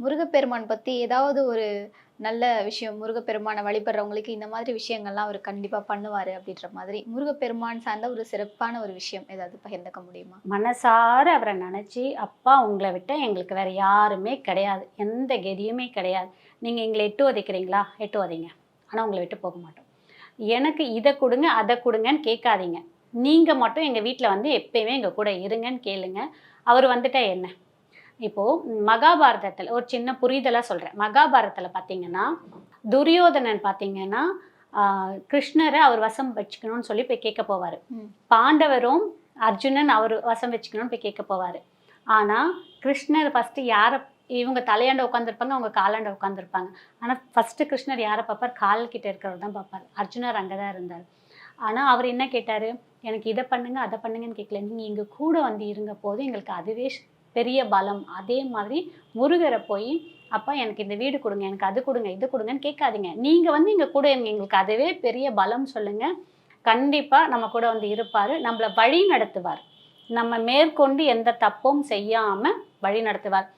முருகப்பெருமான் பத்தி ஏதாவது ஒரு நல்ல விஷயம் முருகப்பெருமானை வழிபடுறவங்களுக்கு இந்த மாதிரி விஷயங்கள்லாம் அவர் கண்டிப்பா பண்ணுவாரு அப்படின்ற மாதிரி முருகப்பெருமான் சார்ந்த ஒரு சிறப்பான ஒரு விஷயம் ஏதாவது பகிர்ந்துக்க முடியுமா? மனசார அவரை நினச்சி அப்பா உங்களை விட்ட எங்களுக்கு வேற யாருமே கிடையாது. எந்த கெதியுமே கிடையாது. நீங்கள் எங்களை எட்டு உதைக்கிறீங்களா? எட்டு உதைங்க. ஆனால் உங்களை விட்டு போக மாட்டோம். எனக்கு இதை கொடுங்க அதை கொடுங்கன்னு கேட்காதீங்க. நீங்கள் மட்டும் எங்கள் வீட்டில் வந்து எப்பயுமே எங்கள் கூட இருங்கன்னு கேளுங்க. அவர் வந்துட்டா என்ன? இப்போது மகாபாரதத்தில் ஒரு சின்ன புரிதலாக சொல்கிறேன் மகாபாரதத்தில் பார்த்தீங்கன்னா துரியோதனன் பார்த்தீங்கன்னா கிருஷ்ணரை அவர் வசம் வச்சுக்கணும்னு சொல்லி போய் கேட்க போவார். பாண்டவரும் அர்ஜுனன் அவர் வசம் வச்சுக்கணும்னு போய் கேட்க போவார். ஆனால் கிருஷ்ணர் ஃபஸ்ட்டு யாரை இவங்க தலையாண்ட உட்காந்துருப்பாங்க அவங்க காலாண்ட உட்காந்துருப்பாங்க ஆனால் ஃபஸ்ட்டு கிருஷ்ணர் யாரை பார்ப்பார்? கால் கிட்ட இருக்கிறவர் தான் பார்ப்பார். அர்ஜுனர் அங்கே தான் இருந்தார். ஆனால் அவர் என்ன கேட்டார்? எனக்கு இதை பண்ணுங்க அதை பண்ணுங்கன்னு கேட்கல. நீங்கள் எங்கள் கூட வந்து இருங்க போது எங்களுக்கு அதுவே பெரிய பலம் அதே மாதிரி முருகரை போய் அப்பா எனக்கு இந்த வீடு கொடுங்க எனக்கு அது கொடுங்க இது கொடுங்கன்னு கேட்காதீங்க. நீங்கள் வந்து எங்கள் கூட இருங்க எங்களுக்கு அதுவே பெரிய பலம் சொல்லுங்கள் கண்டிப்பாக நம்ம கூட வந்து இருப்பார் நம்மளை வழி நடத்துவார். நம்ம மேற்கொண்டு எந்த தப்பும் செய்யாமல் வழி நடத்துவார்.